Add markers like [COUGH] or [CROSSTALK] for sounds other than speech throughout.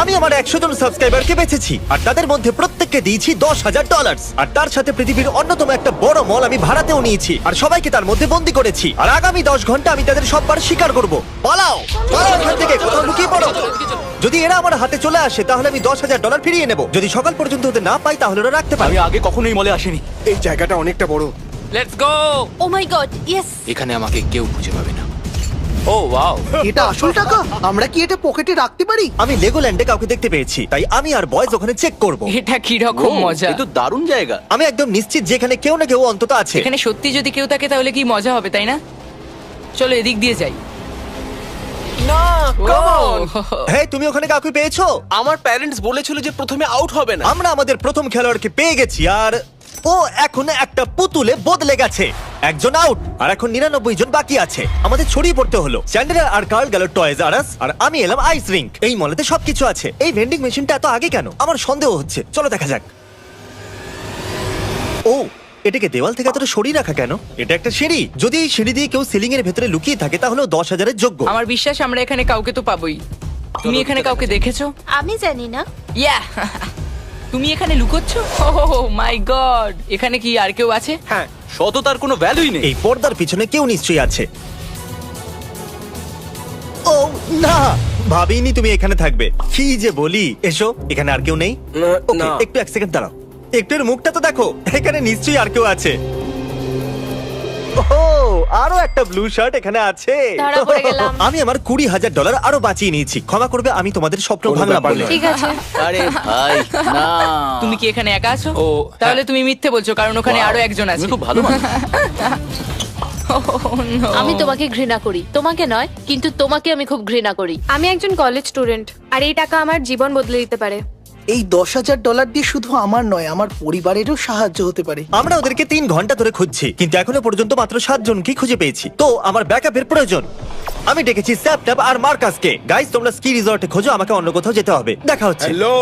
আমি আমার একশো জন সাবস্ক্রাইবারকে বেঁচেছি আর তাদের মধ্যে প্রত্যেককে দিয়েছি দশ হাজার ডলার আর তার সাথে পৃথিবীর অন্যতম একটা বড় মল আমি ভাড়াতেও নিয়েছি আর সবাইকে তার মধ্যে বন্দি করেছি। আর আগামী দশ ঘণ্টা আমি তাদের সববার স্বীকার করব। পালাও! পালাও এখান থেকে কোথাও লুকিয়ে পড়ো। যদি এরা আমার হাতে চলে আসে তাহলে আমি দশ হাজার ডলার ফিরিয়ে নেব। যদি সকাল পর্যন্ত ওদের না পাই তাহলে ওরা রাখতে পারে। আমি আগে কখনোই মলে আসেনি। এই জায়গাটা অনেকটা বড়। Let's go oh my god yes এখানে আমাকে কেউ খুঁজে পাবে না। ও ওয়াও এটা আসল টাকা? আমরা কি এটা পকেটে রাখতে পারি? আমি লেগোল্যান্ডে কাউকে দেখতে পেয়েছি তাই আমি আর বয়েজ ওখানে চেক করব। এটা কি রকম মজা। এ তো দারুণ জায়গা। আমি একদম নিশ্চিত যে এখানে কেউ না কেউ অন্তত আছে। এখানে সত্যি যদি কেউ থাকে তাহলে কি মজা হবে তাই না? চলো এদিক দিয়ে যাই। না হ্যাঁ তুমি ওখানে কাউকে পেয়েছ? আমার প্যারেন্টস বলেছিল যে প্রথমে আউট হবে না। আমরা আমাদের প্রথম খেলোয়াড়কে পেয়ে গেছি আর ও এখন একটা পুতুলে বদলে গেছে। একজন আউট আর এখন নিরানব্বই জন বাকি আছে। আমাদের ছড়িয়ে পড়তে হলো। চ্যান্ডেলার আর কার্ল গেল টয়েজ আর আর আমি এলাম আইস রিঙ্ক এই মলেতে সবকিছু আছে। এই ভেন্ডিং মেশিনটা এত আগে কেন? আমার সন্দেহ হচ্ছে। চলো দেখা যাক। ও এটাকে দেওয়াল থেকে এতটা সরিয়ে রাখা কেন? এটা একটা সিঁড়ি। যদি এই সিঁড়ি দিয়ে কেউ সিলিং এর ভেতরে লুকিয়ে থাকে তাহলে দশ হাজারের যোগ্য। আমার বিশ্বাস আমরা এখানে কাউকে তো পাবোই। তুমি এখানে কাউকে দেখেছ? আমি জানি না। ইয়া [LAUGHS] তুমি এখানে লুকোচ্ছ? ও মাই গড এখানে কি আর কেউ আছে? হ্যাঁ। সততার কোনো ভ্যালুই নেই। এই পর্দার পিছনে কেউ নিশ্চয়ই আছে। ও না! ভাবিনি তুমি এখানে থাকবে। কি যে বলি। এসো এখানে আর কেউ নেই? না, ওকে না। একটু এক সেকেন্ড দাঁড়াও। একটু এর মুখটা তো দেখো। এখানে নিশ্চয়ই আর কেউ আছে। ও আরও একটা ব্লু শার্ট এখানে আছে। ধরা পড়ে গেলাম। [LAUGHS] আমি আমার কুড়ি হাজার ডলার আরও বাঁচিয়ে নিয়েছি। ক্ষমা করবে আমি তোমাদের স্বপ্ন কোনো ভাঙলাম ব্যাপার বলে। নয়। ঠিক আছে। আরে ভাই না। তুমি কি এখানে একা আছো? ও, তাহলে তুমি মিথ্যে বলছো কারণ ওখানে আরও একজন আছে। তুমি খুব ভালো মানুষ। [LAUGHS] Oh, no. আমি তোমাকে ঘৃণা করি। তোমাকে নয় কিন্তু তোমাকে আমি খুব ঘৃণা করি। আমি একজন কলেজ স্টুডেন্ট আর এই টাকা আমার জীবন বদলে দিতে পারে। এই দশ হাজার ডলার দিয়ে শুধু আমার নয় আমার পরিবারেরও সাহায্য হতে পারে। আমরা ওদেরকে তিন ঘণ্টা ধরে খুঁজছি কিন্তু এখনও পর্যন্ত মাত্র সাত জনকে খুঁজে পেয়েছি। তো আমার ব্যাকআপের প্রয়োজন। আমি ডেকেছি স্যাপট্যাপ আর মার্কাসকে। গাইস তোমরা স্কি রিসর্টে খোঁজো আমাকে অন্য কোথাও যেতে হবে। দেখা হচ্ছে। হ্যালো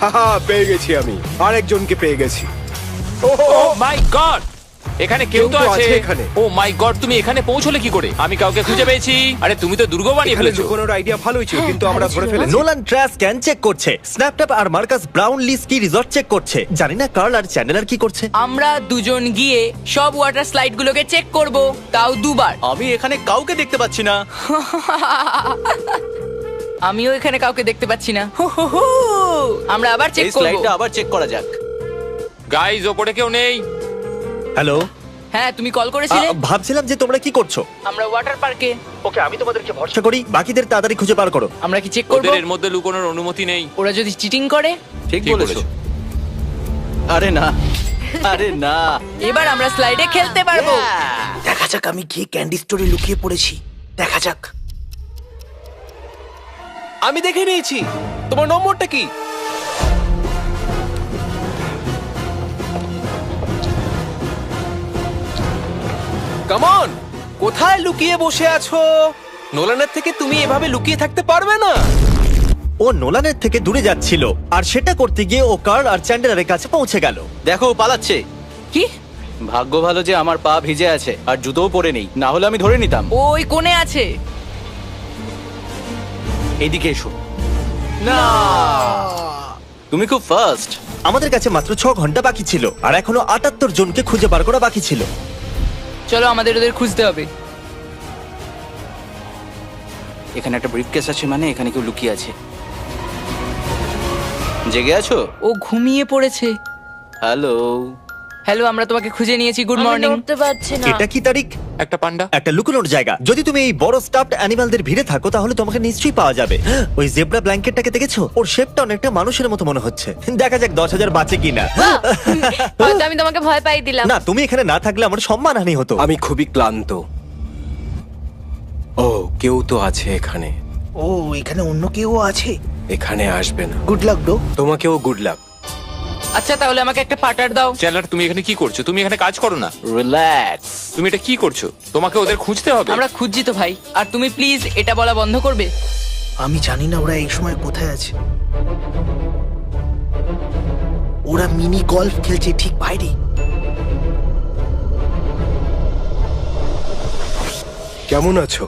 হা পেয়ে গেছি আমি। আরেকজনকে পেয়ে গেছি। ও ও মাই গড এখানে কেউ তো আছে। এখানে। ও মাই গড তুমি এখানে পৌঁছলে কি করে? আমি কাউকে খুঁজে পেয়েছি। আরে তুমি তো দুর্গ বানিয়ে এখানে ফেলেছো। লুকোনোর আইডিয়া ভালোই ছিল কিন্তু আমরা ধরে ফেলেছি। নোলান ট্রাস ক্যান চেক করছে। স্ন্যাপট্যাপ আর Marcus Brownlee ski resort check করছে। জানি না কার্ল আর চ্যানেলার কি করছে। আমরা দুজন গিয়ে সব ওয়াটার স্লাইড গুলোকে চেক করব তাও দুবার। আমি এখানে কাউকে দেখতে পাচ্ছি না। [LAUGHS] আমিও এখানে কাউকে দেখতে পাচ্ছি না। হু হু হু। আমরা আবার চেক এই করব। স্লাইডটা আবার চেক করা যাক। গাইজ ওপরে কেউ নেই। হ্যালো হ্যাঁ তুমি কল করেছিলে? ভাবছিলাম যে তোমরা কি করছ। আমরা ওয়াটার পার্কে ওকে আমি তোমাদেরকে ভরসা করি বাকিদের তাড়াতাড়ি খুঁজে বার করো। আমরা কি চেক করব? ওদের এর মধ্যে লুকোনোর অনুমতি নেই। ওরা যদি চিটিং করে? ঠিক বলেছ। আরে না আরে না। এবার আমরা স্লাইডে খেলতে পারব। দেখা যাক আমি গিয়ে ক্যান্ডি স্টোরে লুকিয়ে পড়েছি। দেখা যাক। আমি দেখে নিয়েছি। তোমার নম্বরটা কি? কামন কোথায় লুকিয়ে বসে আছো? নোলানের থেকে তুমি এভাবে লুকিয়ে থাকতে পারবে না। ও নোলানের থেকে দূরে যাচ্ছিল আর সেটা করতে গিয়ে ও কার্ল আর চ্যান্ডেলারের কাছে পৌঁছে গেল। দেখো ও পালাচ্ছে। কি? ভাগ্য ভালো যে আমার পা ভিজে আছে আর জুতোও পরে নেই। না হলে আমি ধরে নিতাম। ওই কোণে আছে। এদিকে এসো। না। তুমি খুব ফার্স্ট আমাদের কাছে মাত্র ছ ঘণ্টা বাকি ছিল আর এখনও আটাত্তর জনকে খুঁজে বার করা বাকি ছিল। চলো আমাদের ওদের খুঁজতে হবে। এখানে একটা ব্রিফকেস আছে মানে এখানে কেউ লুকিয়ে আছে। জেগে আছো? ও ঘুমিয়ে পড়েছে। হ্যালো হ্যালো আমরা তোমাকে খুঁজে নিয়েছি গুড মর্নিং নড়তে পারছি না। এটা কি তারিখ? একটা পান্ডা। একটা লুকোনোর জায়গা। যদি তুমি এই বড় স্টাফড অ্যানিমালদের ভিড়ে থাকো তাহলে তোমাকে নিশ্চয়ই পাওয়া যাবে। [GASPS] ওই জেব্রা ব্ল্যাঙ্কেটটাকে দেখেছ? ওর শেপটা অনেকটা মানুষের মতো মনে হচ্ছে। [LAUGHS] দেখা যাক দশ হাজার বাঁচে কিনা। [LAUGHS] হয়তো আমি তোমাকে ভয় পাই দিলাম। না তুমি এখানে না থাকলে আমার সম্মানহানি হতো। আমি খুবই ক্লান্ত। ও কেউ তো আছে এখানে। ও এখানে অন্য কেউ আছে? এখানে আসবে না। গুড লাক ব্রো তোমাকেও গুড লাক আচ্ছা তাহলে আমাকে একটা পার্টার দাও। চ্যানেলার তুমি এখানে কি করছ? তুমি এখানে কাজ করো না। রিল্যাক্স তুমি এটা কি করছ? তোমাকে ওদের খুঁজতে হবে। আমরা খুঁজছি তো ভাই। আর তুমি প্লিজ এটা বলা বন্ধ করবে? আমি জানি না ওরা এই সময় কোথায় আছে। ওরা মিনি গলফ খেলছে ঠিক বাইরে কেমন আছো?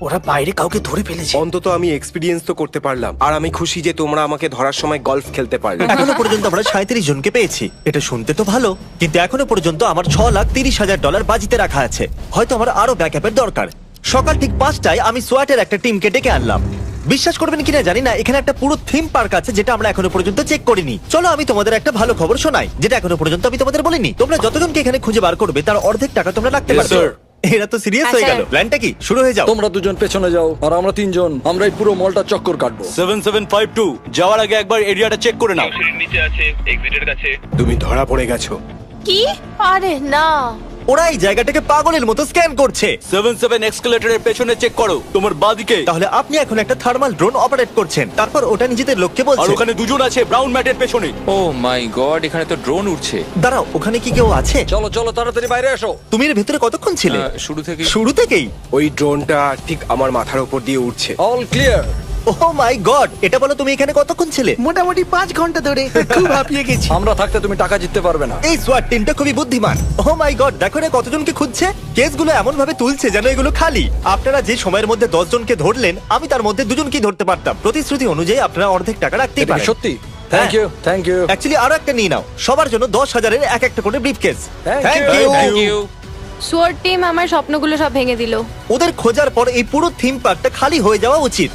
ওরা বাইরে কাউকে ধরে ফেলেছে। অন্তত আমি এক্সপিরিয়েন্স তো করতে পারলাম। আর আমি খুশি যে তোমরা আমাকে ধরার সময় গলফ খেলতে পারলে। এখনও পর্যন্ত আমরা সাঁত্রিশ জনকে পেয়েছি। এটা শুনতে তো ভালো। কিন্তু এখনও পর্যন্ত আমার ছ লাখ তিরিশ হাজার ডলার বাজিতে রাখা আছে। হয়তো আমার আরও ব্যাকআপের দরকার। সকাল ঠিক পাঁচটায় আমি সোয়াটের একটা টিমকে ডেকে আনলাম। বিশ্বাস করবেন কিনা জানি না এখানে একটা পুরো থিম পার্ক আছে যেটা আমরা এখনও পর্যন্ত চেক করিনি। চলো আমি তোমাদের একটা ভালো খবর শোনাই যেটা এখনও পর্যন্ত আমি তোমাদের বলিনি। তোমরা যতজনকে এখানে খুঁজে বার করবে তার অর্ধেক টাকা তোমরা রাখতে পারবে. এরা তো সিরিয়াস হ্যাঁ, হয়ে গেল। প্ল্যানটা কি? শুরু হয়ে যাও। তোমরা দুজন পেছনে যাও আর আমরা তিনজন। আমরা এই পুরো মলটা চক্কর কাটবো। সেভেন সেভেন ফাইভ টু যাওয়ার আগে একবার এরিয়াটা চেক করে নাও। নিচে আছে এক্সিটের কাছে। তুমি ধরা পড়ে গেছো। কি? আরে না। ওরা এই জায়গাটাকে পাগলের মতো স্ক্যান করছে। সেভেন সেভেন এক্সকেলেটরের পেছনে চেক করো তোমার বাদিকে। তাহলে আপনি এখন একটা থার্মাল ড্রোন অপারেট করছেন। তারপর ওটা নিজেদের লক্ষ্যে আর বলছে ওখানে দুজন আছে ব্রাউন ম্যাটের পেছনে। ও মাই গড এখানে তো ড্রোন উঠছে দাঁড়াও ওখানে কি কেউ আছে? চলো চলো তাড়াতাড়ি বাইরে এসো। তুমি এর ভেতরে কতক্ষণ ছিলে? আহ, শুরু থেকে শুরু থেকেই? ওই ড্রোনটা ঠিক আমার মাথার উপর দিয়ে উঠছে all clear oh my god এটা বলো তুমি এখানে কতক্ষণ ছিলে? মোটামুটি পাঁচ ঘণ্টা ধরে। খুব হাঁপিয়ে গেছি। আমরা থাকতে তুমি টাকা জিততে পারবে না। এই সোয়াট টিমটা খুবই বুদ্ধিমান। ও মাই গড দেখো না কতজনকে খুঁজছে? কেসগুলো এমন ভাবে তুলছে যেন এগুলো খালি। আপনারা যে সময়ের মধ্যে দশ জনকে ধরলেন আমি তার মধ্যে দুজনকেই ধরতে পারতাম। প্রতিশ্রুতি অনুযায়ী আপনারা অর্ধেক টাকা রাখতেই এটা কি পারেন। সত্যি? Thank you thank you actually আরও একটা নিয়ে নাও। সবার জন্য দশ হাজারের এক একটা করে briefcase you. Thank you sure team আমার স্বপ্নগুলো সব ভেঙে দিল। ওদের খোঁজার পর এই পুরো থিম পার্কটা খালি হয়ে যাওয়া উচিত।